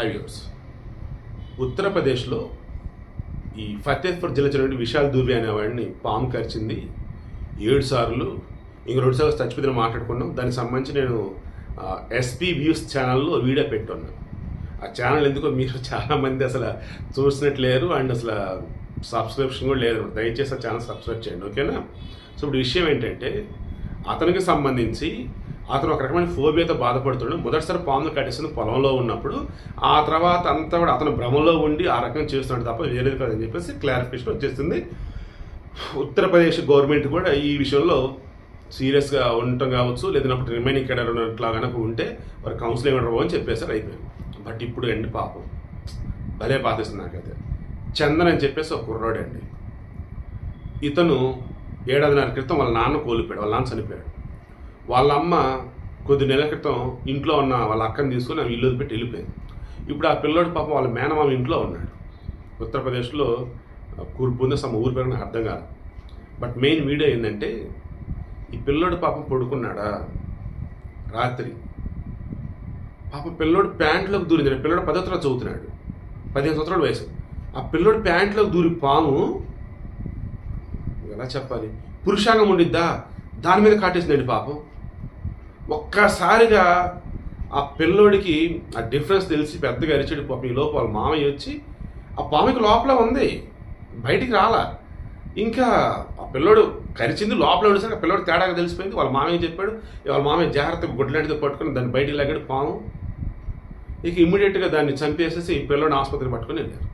హైవ్యూర్స్ ఉత్తరప్రదేశ్లో ఈ ఫతేహ్పూర్ జిల్లా చెందిన విశాల్ దూబే అనేవాడిని పాము కరిచింది. ఏడు సార్లు ఇంక రెండు సార్లు చచ్చిపోతున్న మాట్లాడుకున్నాం. దానికి సంబంధించి నేను ఎస్పీ వ్యూస్ ఛానల్లో వీడియో పెట్టున్నాను ఆ ఛానల్ ఎందుకో మీరు చాలామంది అసలు చూసినట్లేరు అండ్ అసలు సబ్స్క్రిప్షన్ కూడా లేదు. దయచేసి ఆ ఛానల్ సబ్స్క్రైబ్ చేయండి. ఓకేనా? సో ఇప్పుడు విషయం ఏంటంటే అతనికి సంబంధించి అతను ఒక రకమైన ఫోబియాతో బాధపడుతున్నాడు మొదటిసారి పాములు కట్టేసిన పొలంలో ఉన్నప్పుడు ఆ తర్వాత అంతా కూడా అతను భ్రమలో ఉండి ఆ రకం చేస్తున్నాడు తప్ప వేరేది కాదని చెప్పేసి క్లారిఫికేషన్ వచ్చేసింది. ఉత్తరప్రదేశ్ గవర్నమెంట్ కూడా ఈ విషయంలో సీరియస్గా ఉండటం కావచ్చు లేదన్నప్పుడు రిమైనింగ్ కెడర్ ఉన్నట్లా కనుక ఉంటే వారు కౌన్సిలింగ్ ఉండరు అని చెప్పేసారు అయిపోయింది. బట్ ఇప్పుడు అండి పాపం? భలే బాధేస్తుంది నాకైతే. చందన్ అని చెప్పేసి ఒక కుర్రాడు అండి ఇతను ఏడాదిన్నర క్రితం వాళ్ళ నాన్న కోల్పోయాడు వాళ్ళ నాన్న చనిపోయాడు. వాళ్ళ అమ్మ కొద్ది నెలల క్రితం ఇంట్లో ఉన్న వాళ్ళ అక్కని తీసుకొని ఆమె ఇల్లు పెట్టి వెళ్ళిపోయింది. ఇప్పుడు ఆ పిల్లోడు పాపం వాళ్ళ మేనమామ ఇంట్లో ఉన్నాడు. ఉత్తరప్రదేశ్లో కూర్పుంది సమ ఊరి పేరు అర్థం కాదు. బట్ మెయిన్ వీడియో ఏంటంటే ఈ పిల్లోడు పాపం పడుకున్నాడా? రాత్రి. పాప పిల్లోడు ప్యాంట్లోకి దూరింది. పిల్లోడు పదో తరగతి చదువుతున్నాడు. పదిహేను సంవత్సరాల వయసు. ఆ పిల్లోడు ప్యాంట్లోకి దూరి పాము ఎలా చెప్పాలి? పురుషాంగం ఉండిద్దా? దాని మీద కాటేసిందండి పాపం. ఒక్కసారిగా ఆ పిల్లోడికి ఆ డిఫరెన్స్ తెలిసి పెద్దగా అరిచాడు. పాపం ఈ లోపల మామయ్య వచ్చి ఆ పాముకి లోపల ఉంది బయటికి రాలా. ఇంకా ఆ పిల్లోడు కరిచింది లోపల ఉండేసరికి ఆ పిల్లోడు తేడాగా తెలిసిపోయింది. వాళ్ళ మామయ్య చెప్పాడు వాళ్ళ మామయ్య జాగ్రత్తగా గుడ్లాంటితో పట్టుకుని దాన్ని బయటికి లాగాడు పాము. ఇక ఇమ్మీడియట్గా దాన్ని చంపేసేసి ఈ పిల్లోడిని ఆసుపత్రికి పట్టుకొని వెళ్ళారు.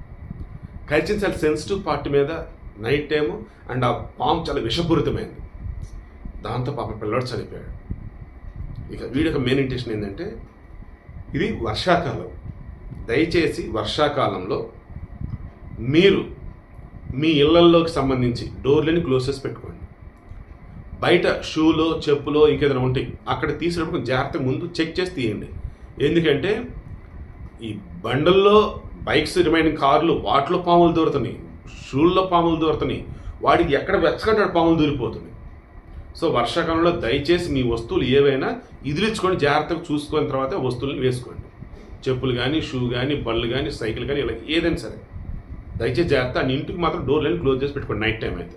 కరిచిన చాలా సెన్సిటివ్ పార్ట్ మీద నైట్ టైము అండ్ ఆ పాము చాలా విషపూరితమైంది. దాంతో పాప పిల్లోడు చనిపోయాడు. ఇక వీడి యొక్క మెయిన్ ఇంటెన్షన్ ఏంటంటే ఇది వర్షాకాలం. దయచేసి వర్షాకాలంలో మీరు మీ ఇళ్ళల్లోకి సంబంధించి డోర్లని క్లోజ్ చేసి పెట్టుకోండి. బయట షూలో చెప్పులో ఇంకేదైనా ఉంటాయి అక్కడ తీసినప్పుడు జాగ్రత్తగా ముందు చెక్ చేసి తీయండి. ఎందుకంటే ఈ బండల్లో బైక్స్ రిమైనింగ్ కార్లు వాటిలో పాములు దూరుతున్నాయి షూల్లో పాములు దూరుతున్నాయి వాడికి ఎక్కడ వెచ్చకంటే పాములు దూరిపోతున్నాయి. సో వర్షాకాలంలో దయచేసి మీ వస్తువులు ఏవైనా ఇదిలించుకొని జాగ్రత్తగా చూసుకున్న తర్వాత వస్తువులను వేసుకోండి. చెప్పులు కానీ షూ కానీ బళ్ళు కానీ సైకిల్ కానీ ఇలా ఏదైనా సరే. దయచేసి జాగ్రత్త. ఇంటికి మాత్రం డోర్లని క్లోజ్ చేసి పెట్టుకోండి నైట్ టైం అయితే.